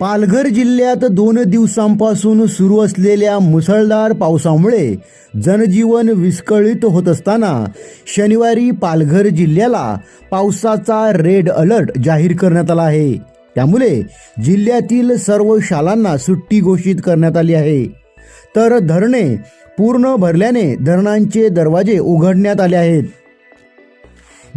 पालघर जिल्ह्यात दोन दिवसांपासून सुरू असलेल्या मुसळधार पावसामुळे जनजीवन विस्कळीत होत असताना शनिवारी पालघर जिल्ह्याला पावसाचा रेड अलर्ट जाहीर करण्यात आला आहे. त्यामुळे जिल्ह्यातील सर्व शाळांना सुट्टी घोषित करण्यात आली आहे. तर धरणे पूर्ण भरल्याने धरणांचे दरवाजे उघडण्यात आले आहेत.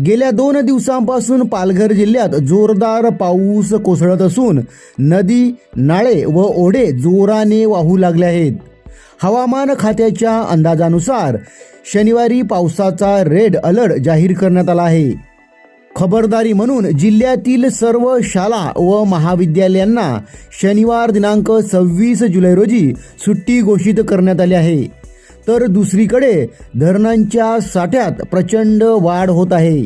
गेल्या दोन दिवसांपासून पालघर जिल्ह्यात जोरदार पाऊस कोसळत असून नदी नाळे व ओढे जोराने वाहू लागले आहेत. हवामान खात्याच्या अंदाजानुसार शनिवारी पावसाचा रेड अलर्ट जाहीर करण्यात आला आहे. खबरदारी म्हणून जिल्ह्यातील सर्व शाळा व महाविद्यालयांना शनिवार दिनांक सव्वीस जुलै रोजी सुट्टी घोषित करण्यात आली आहे. तर दुसरीकडे धरणांच्या साठ्यात प्रचंड वाढ होत आहे.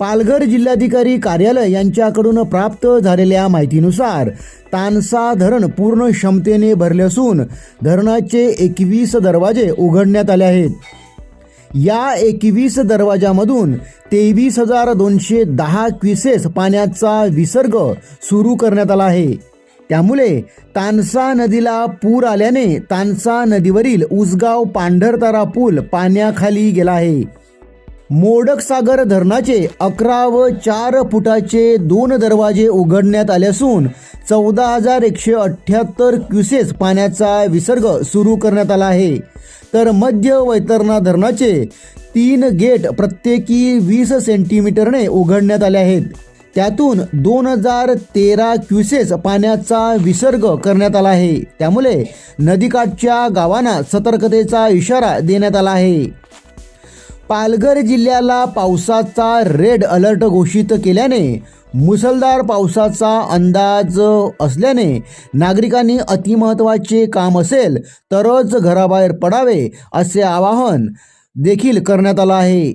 पालघर जिल्हाधिकारी कार्यालय यांच्याकडून प्राप्त झालेल्या माहितीनुसार तानसा धरण पूर्ण क्षमतेने भरले असून धरणाचे एकवीस दरवाजे उघडण्यात आले आहेत. या एकवीस दरवाजामधून तेवीस हजार दोनशे दहा क्विसेस पाण्याचा विसर्ग सुरू करण्यात आला आहे. त्यामुळे तानसा नदीला पूर आल्याने तानसा नदीवरील उसगाव पांढरतारा पूल पाण्याखाली गेला आहे. मोडकसागर धरणाचे अकरा व चार फुटाचे दोन दरवाजे उघडण्यात आले असून चौदा हजार एकशे अठ्ठ्याहत्तर क्युसेस पाण्याचा विसर्ग सुरू करण्यात आला आहे. तर मध्य वैतरणा धरणाचे तीन गेट प्रत्येकी वीस सेंटीमीटरने उघडण्यात आले आहेत. त्यातून दोन हजार तेरा क्युसेस पाण्याचा विसर्ग करण्यात आला आहे. त्यामुळे नदीकाठच्या गावांना सतर्कतेचा इशारा देण्यात आला आहे. पालघर जिल्ह्याला पावसाचा रेड अलर्ट घोषित केल्याने मुसळधार पावसाचा अंदाज असल्याने नागरिकांनी अतिमहत्वाचे काम असेल तरच घराबाहेर पडावे असे आवाहन देखील करण्यात आलं आहे.